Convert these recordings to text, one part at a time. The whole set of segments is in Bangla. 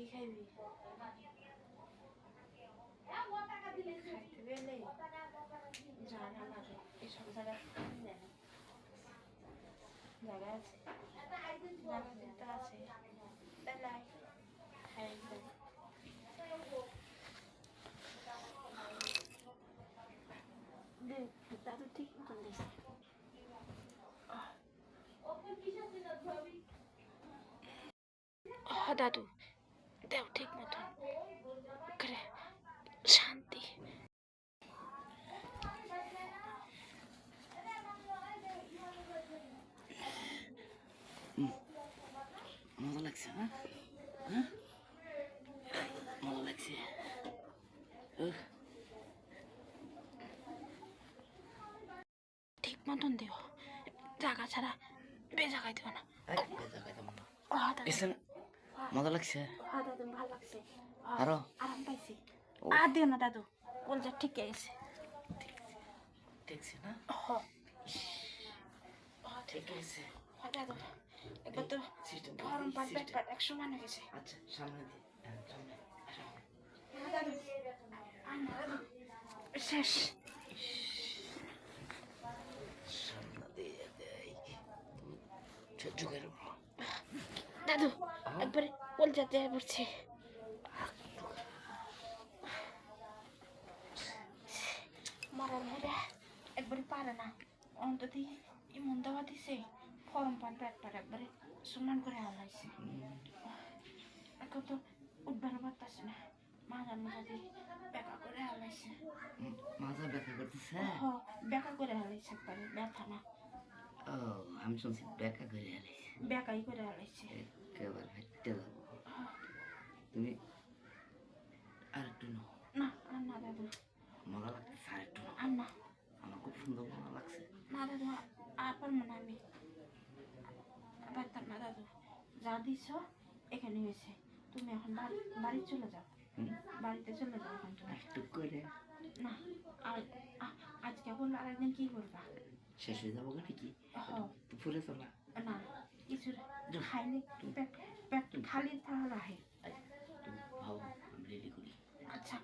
কি খাইবি? খাইতে গেলে জানা লাগে, এসব জায়গা জায়গা আছে? জানা যেতে আছে। তাহলে খাই ঠিক মতন দিছে। দাদু। দেও ঠিক মতন করে শান্তি। মজা লাগছে না? হ্যাঁ? মজা লাগছে। ঠিক মতন দিও। জায়গা ছাড়া বেজাগাই দিও না। এই, বেজা খাইতাম না। মজা লাগছে? দাদু ভালো লাগছে। আরও? আরাম পাইছি। আর দিও না দাদু। কলজা ঠিক আছে। না? হ। ঠিক আছে। দাদু তো গরম পেট একশো মানে গেছে। আচ্ছা সামনে দি সামনে সামনে। দাদু। শেষ। সামনে দিয়ে দাদু একবারে দেয়া পড়ছে। মারার মধ্যে একবারে পারে না। অন্তত এমন দাওয়া দিছে ফরম পান পেট পেট একবারে সমান করে হালাইছে এখন তো উঠবার পারতাছে না মাজার মাথা দিয়ে বেকা করে হালাইছে মাজা করতেছে? বেকা করে হালাইছে একবারে ব্যথা না। ও আমি শুনছি করে বেকাই করে হালাইছে একেবারে হেঁটে যাব। তুমি আর একটু নাও। না আর না দাদু। মজা লাগতেছে আর একটু নাও। আর না। আমার খুব সুন্দর মজা লাগছে। না দাদু আর পারব না আমি। পারতাম না দাদু যা দিছ এখানে হয়েছে। তুমি এখন বাড়ি বাড়ি চলে যাও? বাড়িতে চলে যাও এখন তুমি। একটু করে। না আর আজকে বলল আরেকদিন কি করবা? শেষ হয়ে যাব নাকি দুপুরে চলা না। কিছু পেট পেট খালি থাকা রাখে তুমি ভাও আমি রেডি করি। আচ্ছা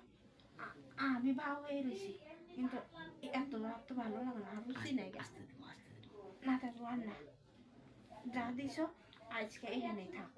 আমি ভাও হয়ে রয়েছি কিন্তু এত রাত তো ভালো লাগে না বুঝছি না আস্তে না তো আর না। যা দিছ আজকে এখানেই থাক।